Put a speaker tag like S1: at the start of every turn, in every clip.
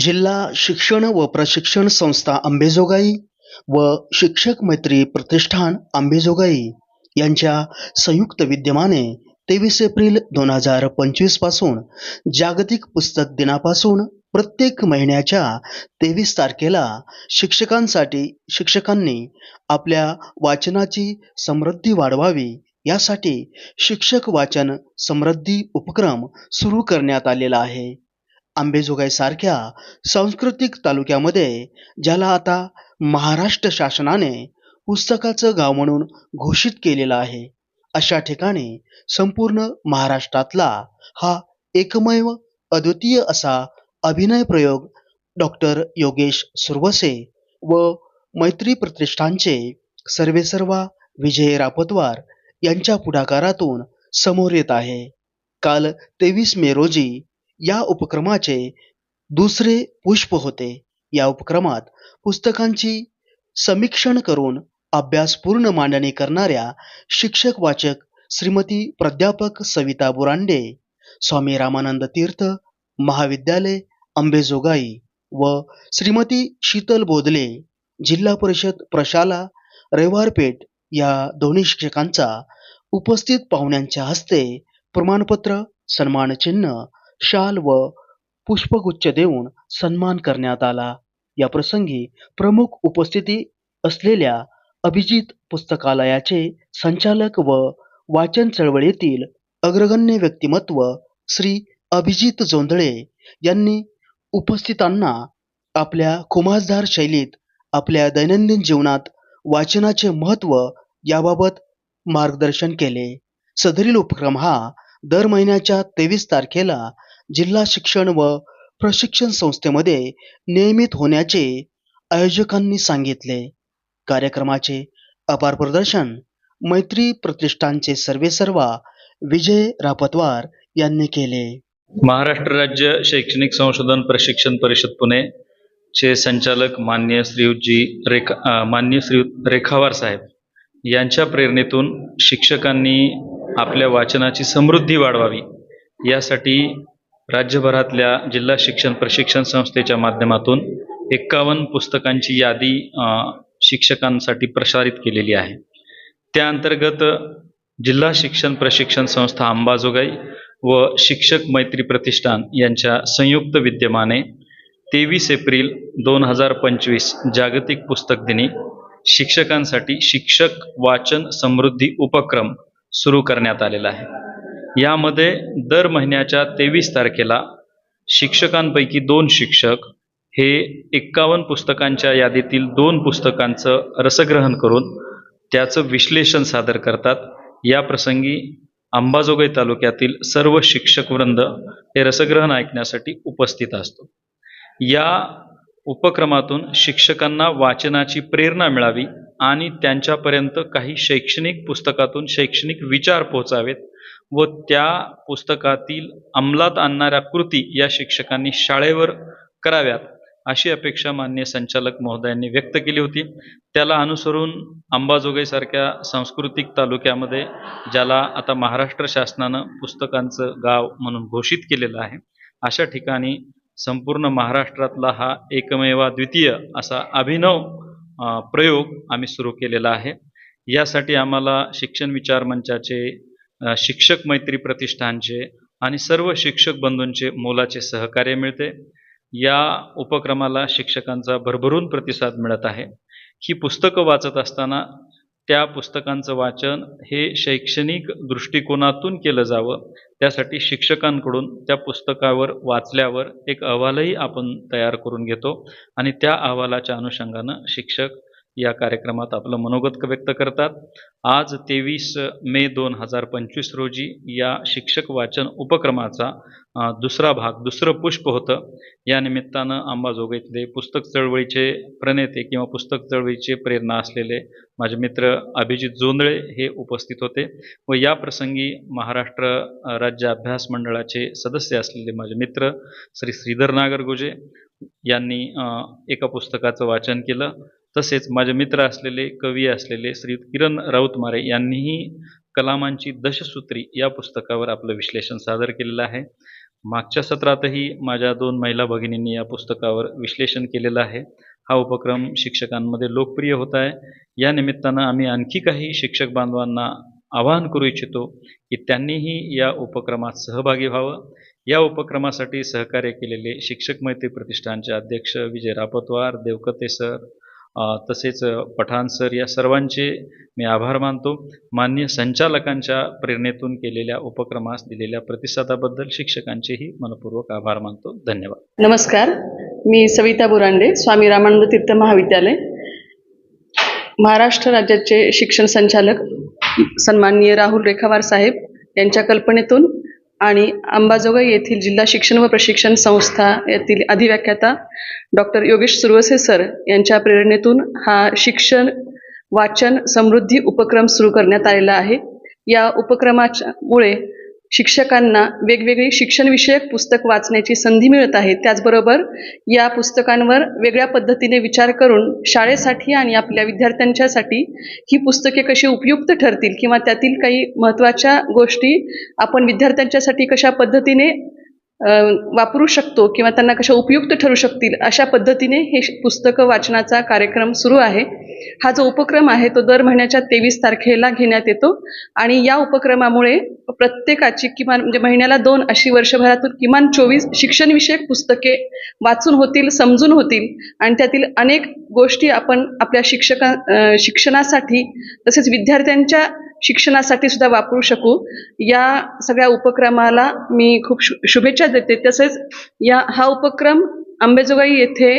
S1: जिल्हा शिक्षण व प्रशिक्षण संस्था अंबेजोगाई व शिक्षक मैत्री प्रतिष्ठान अंबेजोगाई यांच्या संयुक्त विद्यमाने तेवीस एप्रिल दोन हजार पंचवीसपासून जागतिक पुस्तक दिनापासून प्रत्येक महिन्याच्या तेवीस तारखेला शिक्षकांसाठी शिक्षकांनी आपल्या वाचनाची समृद्धी वाढवावी यासाठी शिक्षक वाचन समृद्धी उपक्रम सुरू करण्यात आलेला आहे. आंबेजोगाई सारख्या सांस्कृतिक तालुक्यामध्ये ज्याला आता महाराष्ट्र शासनाने पुस्तकाचं गाव म्हणून घोषित केलेलं आहे अशा ठिकाणी संपूर्ण महाराष्ट्रातला हा एकमेव अद्वितीय असा अभिनय प्रयोग डॉक्टर योगेश सुरवसे व मैत्री प्रतिष्ठानचे सर्वेसर्वा विजय रापतवार यांच्या पुढाकारातून समोर येत आहे. काल तेवीस मे रोजी या उपक्रमाचे दुसरे पुष्प होते. या उपक्रमात पुस्तकांची समीक्षण करून अभ्यासपूर्ण मांडणी करणाऱ्या शिक्षक वाचक श्रीमती प्राध्यापक सविता बुरांडे स्वामी रामानंद तीर्थ महाविद्यालय अंबेजोगाई व श्रीमती शीतल बोदले जिल्हा परिषद प्रशाला रविवारपेठ या दोन्ही शिक्षकांचा उपस्थित पाहुण्यांच्या हस्ते प्रमाणपत्र सन्मानचिन्ह शाल व पुष्पगुच्छ देऊन सन्मान करण्यात आला. या प्रसंगी प्रमुख उपस्थिती असलेल्या अभिजित पुस्तकालयाचे संचालक व वाचन चळवळीतील अग्रगण्य व्यक्तिमत्व श्री अभिजित जोंधळे यांनी उपस्थितांना आपल्या खुमासदार शैलीत आपल्या दैनंदिन जीवनात वाचनाचे महत्त्व याबाबत मार्गदर्शन केले. सदरील उपक्रम हा दर महिन्याच्या तेवीस तारखेला जिल्हा शिक्षण व प्रशिक्षण संस्थेमध्ये नियमित होण्याचे आयोजकांनी सांगितले. कार्यक्रमाचे अपार प्रदर्शन मैत्री प्रतिष्ठानचे सर्वेसर्वा विजय रापतवार यांनी केले.
S2: महाराष्ट्र राज्य शैक्षणिक संशोधन प्रशिक्षण परिषद पुणे चे संचालक मान्य श्रीयुतजी रेखा मान्य श्रीयुत रेखावार साहेब यांच्या प्रेरणेतून शिक्षकांनी आपल्या वाचनाची समृद्धी वाढवावी यासाठी राज्यभरातल्या जिल्हा शिक्षण प्रशिक्षण संस्थेच्या माध्यमातून एक्कावन्न पुस्तकांची यादी शिक्षकांसाठी प्रसारित केलेली आहे. त्या अंतर्गत जिल्हा शिक्षण प्रशिक्षण संस्था अंबाजोगाई व शिक्षक मैत्री प्रतिष्ठान यांच्या संयुक्त विद्यमाने तेवीस एप्रिल दोन हजार पंचवीस जागतिक पुस्तक दिनी शिक्षकांसाठी शिक्षक वाचन समृद्धी उपक्रम सुरू करण्यात आलेला आहे. यामध्ये दर महिन्याच्या तेवीस तारखेला शिक्षकांपैकी दोन शिक्षक हे एक्कावन्न पुस्तकांच्या यादीतील दोन पुस्तकांचं रसग्रहण करून त्याचं विश्लेषण सादर करतात. या प्रसंगी अंबाजोगाई तालुक्यातील सर्व शिक्षक वृंद हे रसग्रहण ऐकण्यासाठी उपस्थित असतो. या उपक्रमातून शिक्षकांना वाचनाची प्रेरणा मिळावी आणि त्यांच्यापर्यंत काही शैक्षणिक पुस्तकातून शैक्षणिक विचार पोहोचावेत व त्या पुस्तकातील अंमलात आणणाऱ्या कृती या शिक्षकांनी शाळेवर कराव्यात अशी अपेक्षा मान्य संचालक महोदयांनी व्यक्त केली होती. त्याला अनुसरून अंबाजोगाईसारख्या सांस्कृतिक तालुक्यामध्ये ज्याला आता महाराष्ट्र शासनानं पुस्तकांचं गाव म्हणून घोषित केलेलं आहे अशा ठिकाणी संपूर्ण महाराष्ट्रातला हा एकमेवा द्वितीय असा अभिनव प्रयोग आम्ही सुरू केलेला आहे. यासाठी आम्हाला शिक्षण विचार मंचाचे शिक्षक मैत्री प्रतिष्ठानचे आणि सर्व शिक्षक बंधूंचे मोलाचे सहकार्य मिळते. या उपक्रमाला शिक्षकांचा भरभरून प्रतिसाद मिळत आहे. ही पुस्तकं वाचत असताना त्या पुस्तकांचं वाचन हे शैक्षणिक दृष्टिकोनातून केलं जावं. त्यासाठी शिक्षकांकडून त्या पुस्तकावर वाचल्यावर एक अहवालही आपण तयार करून घेतो आणि त्या अहवालाच्या अनुषंगानं शिक्षक या कार्यक्रमात आपलं मनोगत व्यक्त करतात. आज तेवीस मे दोन हजार पंचवीस रोजी या शिक्षक वाचन उपक्रमाचा दुसरा भाग दुसरं पुष्प होतं. या निमित्तानं अंबाजोगाईतले पुस्तक चळवळीचे प्रणेते किंवा पुस्तक चळवळीचे प्रेरणा असलेले माझे मित्र अभिजित जोंदळे हे उपस्थित होते व या प्रसंगी महाराष्ट्र राज्य अभ्यास मंडळाचे सदस्य असलेले माझे मित्र श्री श्रीधर नागरगोजे यांनी एका पुस्तकाचं वाचन केलं. तसेच माझे मित्र असलेले कवी असलेले श्री किरण राऊतमारे यांनीही कलामांची दशसूत्री या पुस्तकावर आपलं विश्लेषण सादर केलेलं आहे. मागच्या सत्रातही माझ्या दोन महिला भगिनींनी या पुस्तकावर विश्लेषण केलेलं आहे. हा उपक्रम शिक्षकांमध्ये लोकप्रिय होत आहे. या निमित्तानं आम्ही आणखी काही शिक्षक बांधवांना आवाहन करू इच्छितो की त्यांनीही या उपक्रमात सहभागी व्हावं. या उपक्रमासाठी सहकार्य केलेले शिक्षक मैत्री प्रतिष्ठानचे अध्यक्ष विजय रापतवार देवकते सर तसेच पठाण सर या सर्वांचे मी आभार मानतो. मान्य संचालकांच्या प्रेरणेतून केलेल्या उपक्रमास दिलेल्या प्रतिसादाबद्दल शिक्षकांचेही मनपूर्वक आभार मानतो. धन्यवाद.
S3: नमस्कार. मी सविता बुरांडे स्वामी रामानंद तीर्थ महाविद्यालय महाराष्ट्र राज्याचे शिक्षण संचालक सन्माननीय राहुल रेखावार साहेब यांच्या कल्पनेतून आणि अंबाजोगाई येथील जिल्हा शिक्षण व प्रशिक्षण संस्था येथील अधिव्याख्याता डॉक्टर योगेश सुरवसे सर यांच्या प्रेरणेतून हा शिक्षण वाचन समृद्धी उपक्रम सुरू करण्यात आलेला आहे. या उपक्रमाच्या मुळे शिक्षकांना वेगवेगळी शिक्षणविषयक पुस्तक वाचण्याची संधी मिळत आहे. त्याचबरोबर या पुस्तकांवर वेगळ्या पद्धतीने विचार करून शाळेसाठी आणि आपल्या विद्यार्थ्यांच्यासाठी ही पुस्तके कशी उपयुक्त ठरतील किंवा त्यातील काही महत्त्वाच्या गोष्टी आपण विद्यार्थ्यांच्यासाठी कशा पद्धतीने वापरू शकतो किंवा त्यांना कशा उपयुक्त ठरू शकतील अशा पद्धतीने हे पुस्तकं वाचनाचा कार्यक्रम सुरू आहे. हा जो उपक्रम आहे तो दर महिन्याच्या तेवीस तारखेला घेण्यात येतो आणि या उपक्रमामुळे प्रत्येकाची किमान म्हणजे महिन्याला दोन अशी वर्षभरातून किमान चोवीस शिक्षणविषयक पुस्तके वाचून होतील समजून होतील आणि त्यातील अनेक गोष्टी आपण आपल्या शिक्षका शिक्षणासाठी तसेच विद्यार्थ्यांच्या शिक्षणासाठी सुद्धा वापरू शकू. या सगळ्या उपक्रमाला मी खूप शु शुभेच्छा देते. तसेच या हा उपक्रम अंबेजोगाई येथे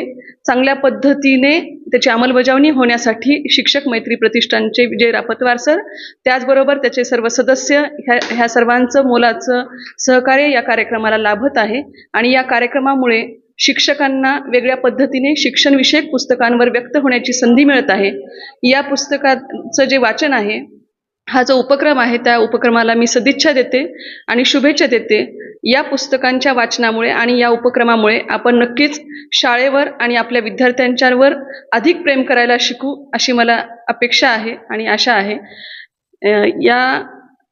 S3: चांगल्या पद्धतीने त्याची अंमलबजावणी होण्यासाठी शिक्षक मैत्री प्रतिष्ठानचे विजय रापतवार सर त्याचबरोबर त्याचे सर्व सदस्य ह्या ह्या सर्वांचं मोलाचं सहकार्य या कार्यक्रमाला लाभत आहे. आणि या कार्यक्रमामुळे शिक्षकांना वेगळ्या पद्धतीने शिक्षणविषयक पुस्तकांवर व्यक्त होण्याची संधी मिळत आहे. या पुस्तकाचं जे वाचन आहे हा जो उपक्रम आहे त्या उपक्रमाला मी सदिच्छा देते आणि शुभेच्छा देते. या पुस्तकांच्या वाचनामुळे आणि या उपक्रमामुळे आपण नक्कीच शाळेवर आणि आपल्या विद्यार्थ्यांच्यावर अधिक प्रेम करायला शिकू अशी मला अपेक्षा आहे आणि आशा आहे. या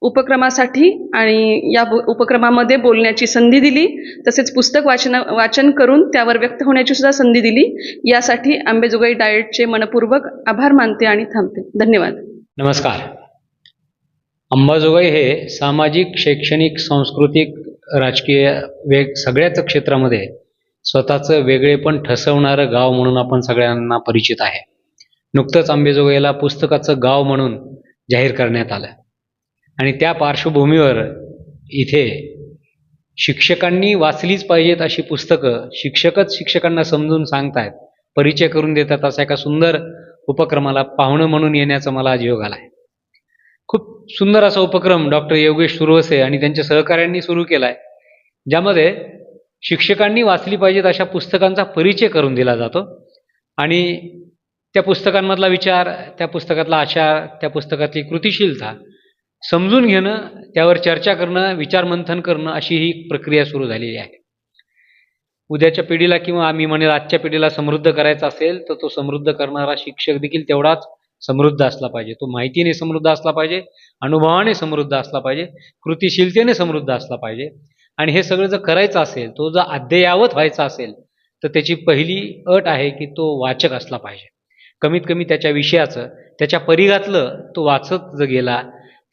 S3: उपक्रमासाठी आणि या उपक्रमामध्ये बोलण्याची संधी दिली तसेच पुस्तक वाचन वाचन करून त्यावर व्यक्त होण्याची सुद्धा संधी दिली. यासाठी आंबेजोगाई डाएटचे मनपूर्वक आभार मानते आणि थांबते. धन्यवाद.
S4: नमस्कार. अंबाजोगाई हे सामाजिक शैक्षणिक सांस्कृतिक राजकीय वेग सगळ्याच क्षेत्रामध्ये स्वतःचं वेगळेपण ठसवणारं गाव म्हणून आपण सगळ्यांना परिचित आहे. नुकतंच अंबेजोगाईला पुस्तकाचं गाव म्हणून जाहीर करण्यात आलं. आणि त्या पार्श्वभूमीवर इथे शिक्षकांनी वाचलीच पाहिजेत अशी पुस्तकं शिक्षकच शिक्षकांना समजून सांगतायत परिचय करून देतात असा एका सुंदर उपक्रमाला पाहुणं म्हणून येण्याचा मला आज योग आला आहे खूप सुंदर असा उपक्रम डॉक्टर योगेश सुरवसे आणि त्यांच्या सहकाऱ्यांनी सुरू केला आहे ज्यामध्ये शिक्षकांनी वाचली पाहिजेत अशा पुस्तकांचा परिचय करून दिला जातो. आणि त्या पुस्तकांमधला विचार त्या पुस्तकातला आचार त्या पुस्तकातली कृतिशीलता समजून घेणं त्यावर चर्चा करणं विचारमंथन करणं अशी ही प्रक्रिया सुरू झालेली आहे. उद्याच्या पिढीला किंवा आम्ही म्हणेल आजच्या पिढीला समृद्ध करायचा असेल तर तो समृद्ध करणारा शिक्षक देखील तेवढाच समृद्ध असला पाहिजे. तो माहितीने समृद्ध असला पाहिजे अनुभवाने समृद्ध असला पाहिजे कृतिशीलतेने समृद्ध असला पाहिजे. आणि हे सगळं जर करायचं असेल तो जर अद्ययावत व्हायचा असेल तर त्याची पहिली अट आहे की तो वाचक असला पाहिजे. कमीत कमी त्याच्या विषयाचं त्याच्या परिघातलं तो वाचत जर गेला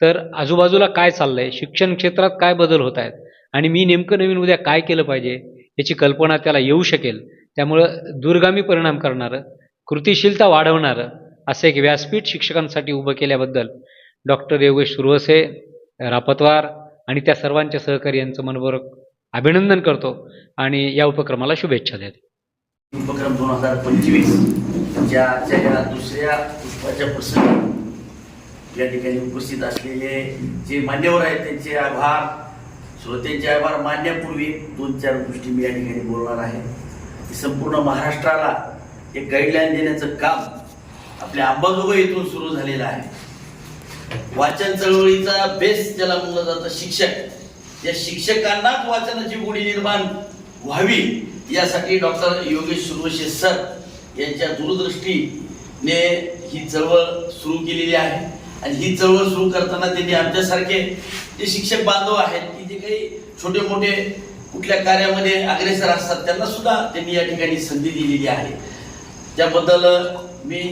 S4: तर आजूबाजूला काय चाललंय शिक्षण क्षेत्रात काय बदल होत आहेत आणि मी नेमकं नवीन उद्या काय केलं पाहिजे याची कल्पना त्याला येऊ शकेल. त्यामुळं दूरगामी परिणाम करणारं कृतिशीलता वाढवणारं असं एक व्यासपीठ शिक्षकांसाठी उभं केल्याबद्दल डॉक्टर योगेश सुरवसे रापतवार आणि त्या सर्वांच्या सहकारी यांचं मनपूर्वक अभिनंदन करतो आणि या उपक्रमाला शुभेच्छा देतो.
S5: उपक्रम दोन हजार पंचवीस ज्याच्या या दुसऱ्या पुष्पाच्या प्रसंगी या ठिकाणी उपस्थित असलेले जे मान्यवर आहेत त्यांचे आभार श्रोत्यांचे आभार मानण्यापूर्वी दोन चार गोष्टी मी या ठिकाणी बोलणार आहे. संपूर्ण महाराष्ट्राला एक गाईडलाईन देण्याचं काम आपल्या अंबाजोगाई येथून सुरू झालेला आहे. वाचन चळवळीचा बेस ज्याला म्हणलं जातं शिक्षक. या शिक्षकांनाच वाचनाची गोडी निर्माण व्हावी यासाठी डॉक्टर योगेश सुरवशे सर यांच्या दूरदृष्टीने ही चळवळ सुरू केलेली आहे. आणि ही चळवळ सुरू करताना त्यांनी आमच्यासारखे जे शिक्षक बांधव आहेत की जे काही छोटे मोठे कुठल्या कार्यामध्ये अग्रेसर असतात त्यांना सुद्धा त्यांनी या ठिकाणी संधी दिलेली आहे. त्याबद्दल मी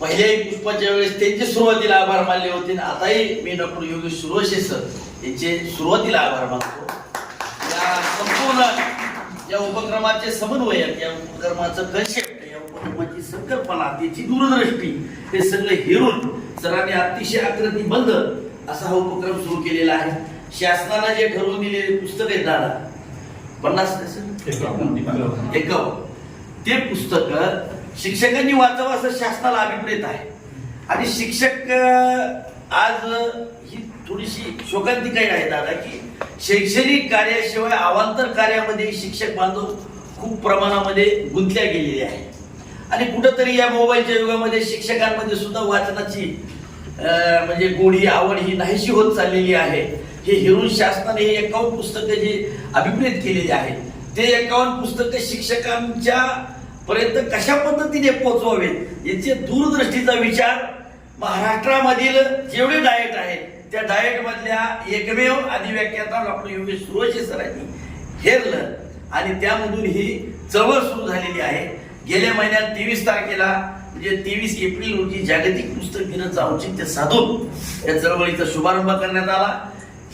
S5: पहिल्याही पुष्पाच्या वेळेस त्यांचे सुरुवातीला आभार मानले होते आणि आताही मी डॉक्टर योगेश सुरवशे सर यांचे सुरुवातीला आभार मानतो. या संपूर्ण या उपक्रमाचे समन्वयक या उपक्रमाचं कन्सेप्ट या उपक्रमाची संकल्पना त्याची दूरदृष्टी हे सगळं हेरून सरांनी अतिशय आकृतीबंध असा हा उपक्रम सुरू केलेला आहे. शासनानं जे ठरवून दिलेले पुस्तक आहेत दादा पन्नास एकावन्न. ते पुस्तक शिक्षकांनी वाचावं असं शासनाला अभिप्रेत आहे. आणि शिक्षक आज ही थोडीशी शोकांतिकाही आहे दादा की शैक्षणिक कार्याशिवाय अवांतर कार्यामध्ये शिक्षक बांधव खूप प्रमाणामध्ये गुंतल्या गेलेले आहे आणि कुठंतरी या मोबाईलच्या युगामध्ये शिक्षकांमध्ये सुद्धा वाचनाची म्हणजे गोडी आवड ही नाहीशी होत चाललेली आहे. हे हिरून शासनाने हे एकावन्न पुस्तकं जी अभिप्रेत केलेली आहेत ते एकावन्न पुस्तकं शिक्षकांच्या पर्यंत कशा पद्धतीने पोचवावेत याचे दूरदृष्टीचा विचार महाराष्ट्रामधील जेवढे डाएट आहेत त्या डाएटमधल्या एकमेव अधिव्याख्याता डॉक्टर योगेश सुरवशे सरांनी हेरलं आणि त्यामधून ही चळवळ सुरू झालेली आहे. गेल्या महिन्यात तेवीस तारखेला म्हणजे तेवीस एप्रिल रोजी जागतिक पुस्तक दिनाचं औचित्य साधून या चळवळीचा शुभारंभ करण्यात आला.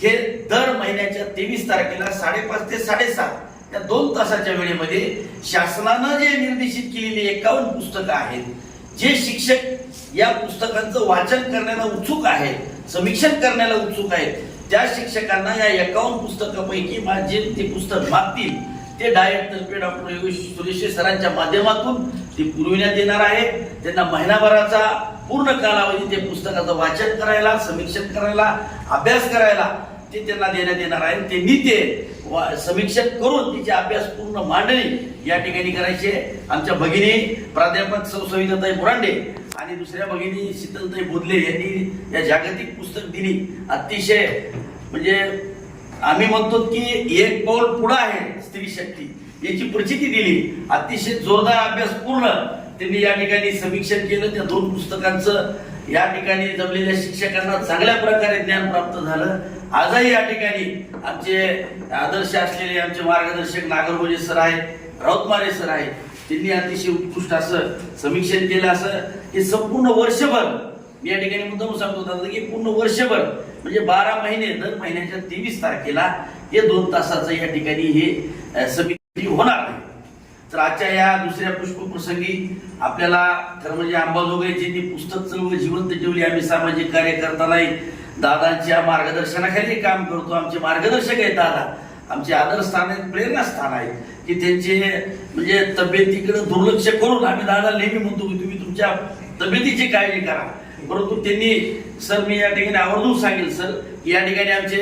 S5: हे दर महिन्याच्या तेवीस तारखेला साडेपाच ते साडेसात त्या दोन तासाच्या वेळेमध्ये शासनानं जे निर्देशित केलेली एकावन्न पुस्तकं आहेत जे शिक्षक या पुस्तकांचं वाचन करण्याला उत्सुक आहेत समीक्षण करण्याला उत्सुक आहेत त्या शिक्षकांना या एकावन्न पुस्तकापैकी माझे जे ते पुस्तक मागतील ते डायरेक्ट तर्फे डॉक्टर योगेश सुरेशे सरांच्या माध्यमातून ते पुरविण्यात येणार आहे. त्यांना महिनाभराचा पूर्ण कालावधी ते पुस्तकाचं वाचन करायला समीक्षण करायला अभ्यास करायला ते त्यांना देण्यात येणार आहे. त्यांनी ते वा- करून तिचे अभ्यास पूर्ण मांडणी या ठिकाणी करायची. आहे आमच्या भगिनी प्राध्यापक सौ सविताताई बुरांडे आणि दुसऱ्या भगिनी शीतलताई बोधले यांनी या जागतिक पुस्तक दिली अतिशय म्हणजे आम्ही म्हणतो की एक पाऊल पुढं आहे स्त्री शक्ती. याची प्रचिती दिली. अतिशय जोरदार अभ्यास पूर्ण. त्यांनी या ठिकाणी समीक्षण केलं. त्या दोन पुस्तकांचं या ठिकाणी जमलेल्या शिक्षकांना चांगल्या प्रकारे ज्ञान प्राप्त झालं. आजही या ठिकाणी आमचे आदर्श असलेले आमचे मार्गदर्शक नागरगोजे सर आहेत राऊतमारे सर आहेत. त्यांनी अतिशय उत्कृष्ट असं समीक्षण केलं असं. हे संपूर्ण वर्षभर मी या ठिकाणी मुद्दाम सांगतो दादा की पूर्ण वर्षभर म्हणजे बारा महिने दर महिन्याच्या तेवीस तारखेला हे दोन तासाचं या ठिकाणी हे समिती होणार आहे तर आजच्या या दुसऱ्या पुष्पप्रसंगी आपल्याला खरं म्हणजे अंबाजोगाईची पुस्तक चळवळ जिवंत ठेवली आम्ही सामाजिक कार्य करतानाही दादांच्या मार्गदर्शनाखाली काम करतो. आमचे मार्गदर्शक आहेत दादा. आमचे आदरस्थान आहेत प्रेरणास्थान आहेत. की त्यांचे म्हणजे तब्येतीकडे दुर्लक्ष करून आम्ही दादा नेहमी म्हणतो की तुम्ही तुमच्या तब्येतीची काळजी करा. परंतु त्यांनी सर मी या ठिकाणी आवर्जून सांगेल सर की या ठिकाणी आमचे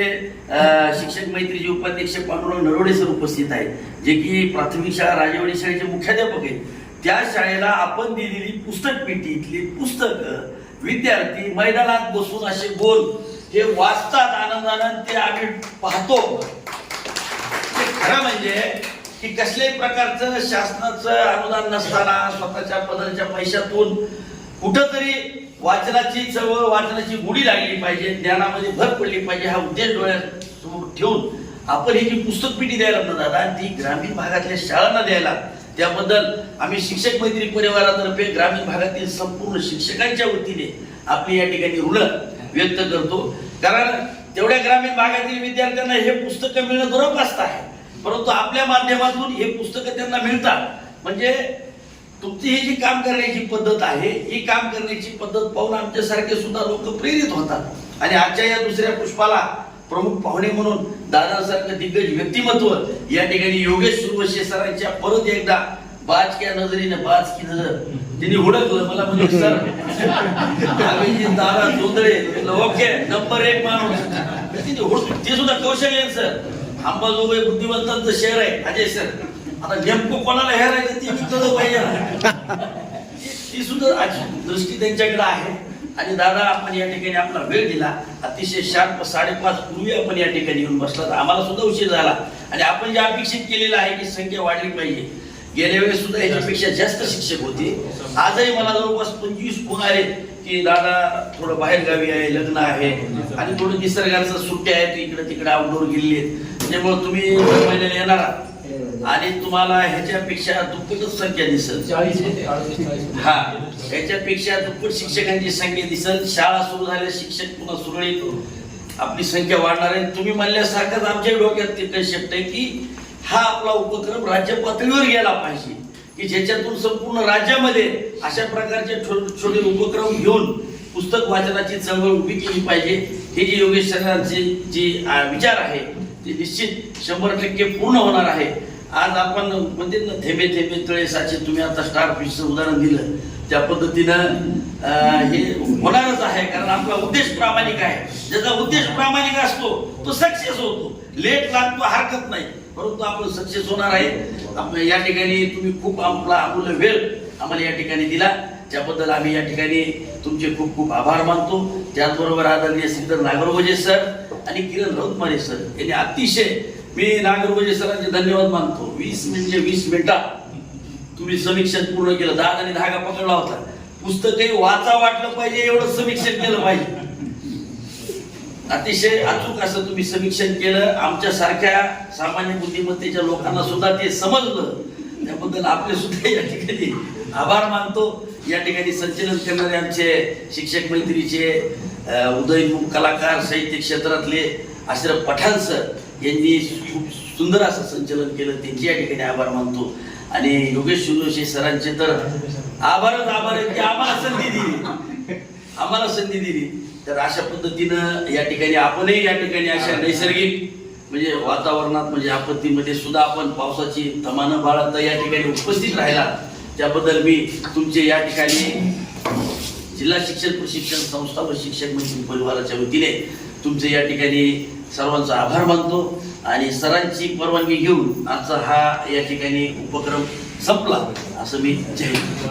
S5: शिक्षक मैत्रीचे उपाध्यक्ष पांडुरंग नरोडे सर उपस्थित आहेत जे की प्राथमिक शाळा राजेवाडी शाळेचे मुख्याध्यापक आहेत. त्या शाळेला आपण दिलेली पुस्तक पेटीतली पुस्तक विद्यार्थी मैदानात बसून असे गोल हे वाचतात आनंदानं ते आम्ही पाहतो. ते खरं म्हणजे की कसल्याही प्रकारचं शासनाचं अनुदान नसताना स्वतःच्या पदरच्या पैशातून कुठंतरी वाचनाची चळवळ वाचनाची गुढी लागली पाहिजे ज्ञानामध्ये भर पडली पाहिजे हा उद्देश डोळ्यासमोर ठेवून आपण ही जी पुस्तक पिढी द्यायला ना दादा ती ग्रामीण भागातल्या शाळांना द्यायला. त्याबद्दल आम्ही शिक्षक मैत्री परिवारातर्फे ग्रामीण भागातील संपूर्ण शिक्षकांच्या वतीने आपली या ठिकाणी ऋण व्यक्त करतो. कारण तेवढ्या ग्रामीण भागातील विद्यार्थ्यांना हे पुस्तकं मिळणं दुरपस्त आहे. परंतु आपल्या माध्यमातून हे पुस्तकं त्यांना मिळतात. म्हणजे तुमची ही जी काम करण्याची पद्धत आहे ही काम करण्याची पद्धत पाहून आमच्यासारखे सुद्धा लोक प्रेरित होतात. आणि आजच्या या दुसऱ्या पुष्पाला प्रमुख पाहुणे म्हणून दादासारखं दिग्गज व्यक्तिमत्व या ठिकाणी योगेश सुरवशे सरांच्या परत एकदा बाजक्या नजरेने बाज की नजर. तिने हुडकलं मला म्हणजे सर अभिजित दादा जोंदळे ओके नंबर एक माणूस. तिने ते सुद्धा कौशल्य सर. अंबाजोगाई बुद्धिमत्तांचं शहर आहे अजय सर. आता नेमकं कोणाला हेरायचं ती विकलं पाहिजे ना. ती सुद्धा अशी दृष्टी त्यांच्याकडे आहे. आणि दादा आपण या ठिकाणी आपला वेळ दिला. अतिशय शार्प साडेपाच पूर्वी आपण या ठिकाणी येऊन बसला. तर आम्हाला सुद्धा उशीर झाला. आणि आपण जे अपेक्षित केलेलं आहे की संख्या वाढली पाहिजे. गेल्या वेळेस सुद्धा याच्यापेक्षा जास्त शिक्षक होते. आजही मला जवळपास पंचवीस फोन आले की दादा थोडं बाहेर गावी आहे लग्न आहे. आणि थोडं निसर्गाचं सुट्ट्या आहेत इकडे तिकडे आउटडोर गेलेले आहेत. त्यामुळे तुम्ही दर महिन्याला येणार आहात. आणि तुम्हाला ह्याच्यापेक्षा दुप्पटच संख्या दिसेल. हा ह्याच्यापेक्षा दुप्पट शिक्षकांची संख्या दिसेल. शाळा सुरू झाल्या शिक्षक पुन्हा सुरळीत आपली संख्या वाढणार आहे. तुम्ही म्हणल्यासारखंच आमच्या डोक्यात ते कन्सेप्ट आहे की हा आपला उपक्रम राज्य पातळीवर गेला पाहिजे. की ज्याच्यातून संपूर्ण राज्यामध्ये अशा प्रकारचे छोटे उपक्रम घेऊन पुस्तक वाचनाची चळवळ उभी केली पाहिजे. हे जे योगेश सरांचे जे विचार आहे ते निश्चित शंभर टक्के पूर्ण होणार आहे. आज आपण म्हणजे थेंबे थेंबे तळे साचे तुम्ही आता स्टार फिशचं उदाहरण दिलं. त्या पद्धतीनं हे होणारच आहे कारण आपला उद्देश प्रामाणिक आहे. ज्याचा उद्देश प्रामाणिक असतो तो सक्सेस होतो. लेट लागतो हरकत नाही. परंतु आपलं सक्सेस होणार आहे. या ठिकाणी तुम्ही खूप आपला अमूल्य वेळ आम्हाला या ठिकाणी दिला. त्याबद्दल आम्ही या ठिकाणी तुमचे खूप खूप आभार मानतो. त्याचबरोबर आदरणीय श्रीधर नागरवजे सर आणि किरण रौतमारे सर यांनी अतिशय मी नागरगोजे सरांचे धन्यवाद मानतो. वीस म्हणजे वीस मिनिटात तुम्ही समीक्षण पूर्ण केलं. दहा आणि धागा पकडला होता. पुस्तकही वाचा वाटलं पाहिजे एवढं समीक्षण केलं पाहिजे. अतिशय अचूक असं तुम्ही समीक्षण केलं. आमच्या सारख्या सामान्य बुद्धिमत्तेच्या लोकांना सुद्धा ते समजलं. त्याबद्दल आपले सुद्धा या ठिकाणी आभार मानतो. या ठिकाणी संचलन करणारे आमचे शिक्षक मैत्रीचे उदयमुख कलाकार साहित्य क्षेत्रातले आश्रफ पठाण सर यांनी खूप सुंदर असं संचलन केलं. त्यांचे या ठिकाणी आभार मानतो. आणि योगेश सुनोशी सरांचे तर आभारच आभार आहेत की आम्हाला संधी दिली. आम्हाला संधी दिली. तर अशा पद्धतीनं या ठिकाणी आपणही या ठिकाणी अशा नैसर्गिक म्हणजे वातावरणात म्हणजे आपत्तीमध्ये सुद्धा आपण पावसाची तमानं बाळगता या ठिकाणी उपस्थित राहिला. त्याबद्दल मी तुमचे या ठिकाणी जिल्हा शिक्षण प्रशिक्षण संस्था व शिक्षक मंत्री परिवाराच्या वतीने तुमचे या ठिकाणी सर्वांचा आभार मानतो आणि सरांची परवानगी घेऊन आजचा हा या ठिकाणी उपक्रम संपला असं मी जाहीर करतो